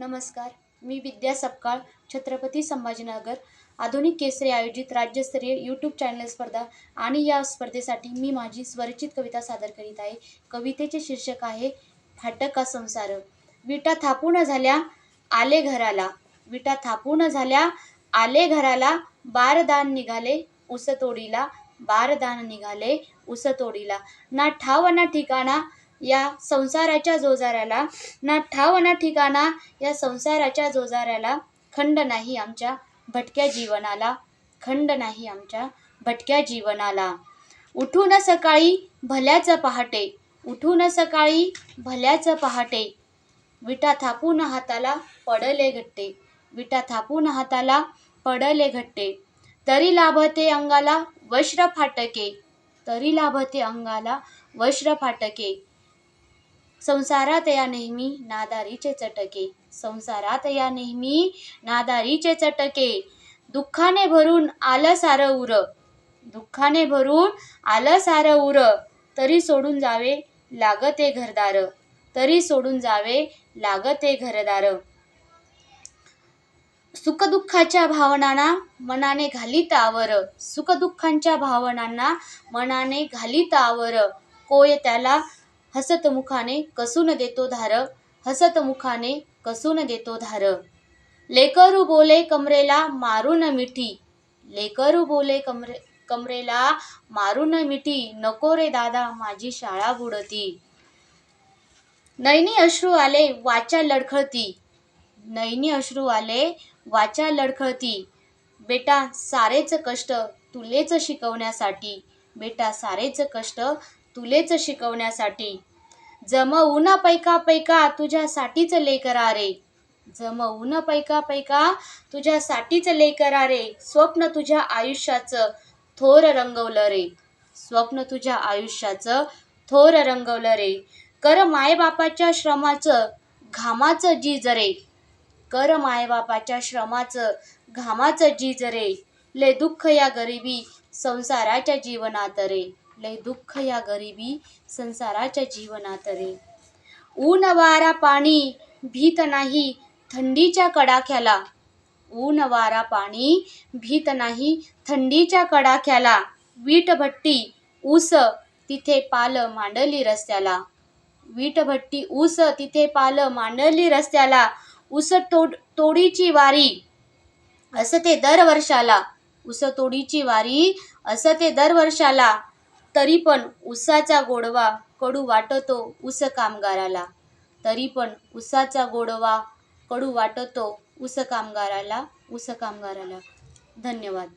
नमस्कार. मी विद्या सपकाळ छत्रपती संभाजीनगर. आधुनिक केसरी आयोजित राज्यस्तरीय यूट्यूब चॅनल स्पर्धा आणि या स्पर्धेसाठी मी माझी स्वरचित कविता सादर करीत आहे. कवितेचे शीर्षक आहे फाटका संसार. विटा थापून झाल्या आले घराला. विटा थापून झाल्या आले घराला बारदान निघाले उसतोडीला बारदान निघाले उसतोडीला ना ठाव ना ठिकाणा या संसाराच्या जोजाऱ्याला. ना ठाव ना ठिकाणा या संसाराच्या जोजाऱ्याला. खंड नाही आमच्या भटक्या जीवनाला. खंड नाही आमच्या भटक्या जीवनाला. उठून सकाळी भल्याचं पहाटे. उठून सकाळी भल्याचं पहाटे. विटा थापून हाताला पडले घट्टे. विटा थापून हाताला पडले घट्टे. तरी लाभते अंगाला वश्र फाटके. तरी लाभते अंगाला वश्र फाटके. संसारात या नेहमी नादारीचे चटके. संसारात या नेहमी नादारीचे चटके. दुःखाने भरून आलं सारं उर दुःखाने भरून आलं सारं उर तरी सोडून जावे लागते घरदार. तरी सोडून जावे लागते घरदार. सुखदुःखाच्या भावनांना मनाने घालीत आवर. सुखदुःखांच्या भावनांना मनाने घालीत आवर. कोय त्याला हसत मुखाने कसून देतो धार हसत मुखाने कसून देतो धार. लेकरू बोले कमरेला मारून मिठी लेकरू बोले कमरे कमरेला मारून मिठी नको रे दादा माझी शाळा बुडती. नैनी अश्रू आले वाचा लडखळती नैनी अश्रू आले वाचा लडखळती. बेटा सारेच कष्ट तुलेच शिकवण्यासाठी बेटा सारेच कष्ट तुलेच शिकवण्यासाठी. जमवून पैका पैका तुझ्यासाठीच लेकरा रे. जमवून पैका पैका तुझ्यासाठीच लेकरा रे. स्वप्न तुझ्या आयुष्याचं थोर रंगवलं रे. स्वप्न तुझ्या आयुष्याचं थोर रंगवलं रे. कर मायबापाच्या श्रमाचं घामाचं जीज रे. कर मायबापाच्या श्रमाचं घामाचं जीज रे. ले दुःख या गरिबी संसाराच्या जीवनात रे. लय दुःख या गरिबी संसाराच्या जीवनात रे ऊन वारा पाणी भीत नाही थंडीच्या कडाख्याला ऊन वारा पाणी भीत नाही थंडीच्या कडाख्याला वीटभट्टी ऊस तिथे पाल मांडली रस्त्याला. वीटभट्टी ऊस तिथे पाल मांडली रस्त्याला. ऊस तोड तोडीची वारी असं ते दरवर्षाला ऊस तोडीची वारी असं ते दरवर्षाला तरी पण उसाचा गोडवा कडू वाटतो ऊस कामगाराला. तरी पण उसाचा गोडवा कडू वाटतो ऊस कामगाराला ऊस कामगाराला. धन्यवाद.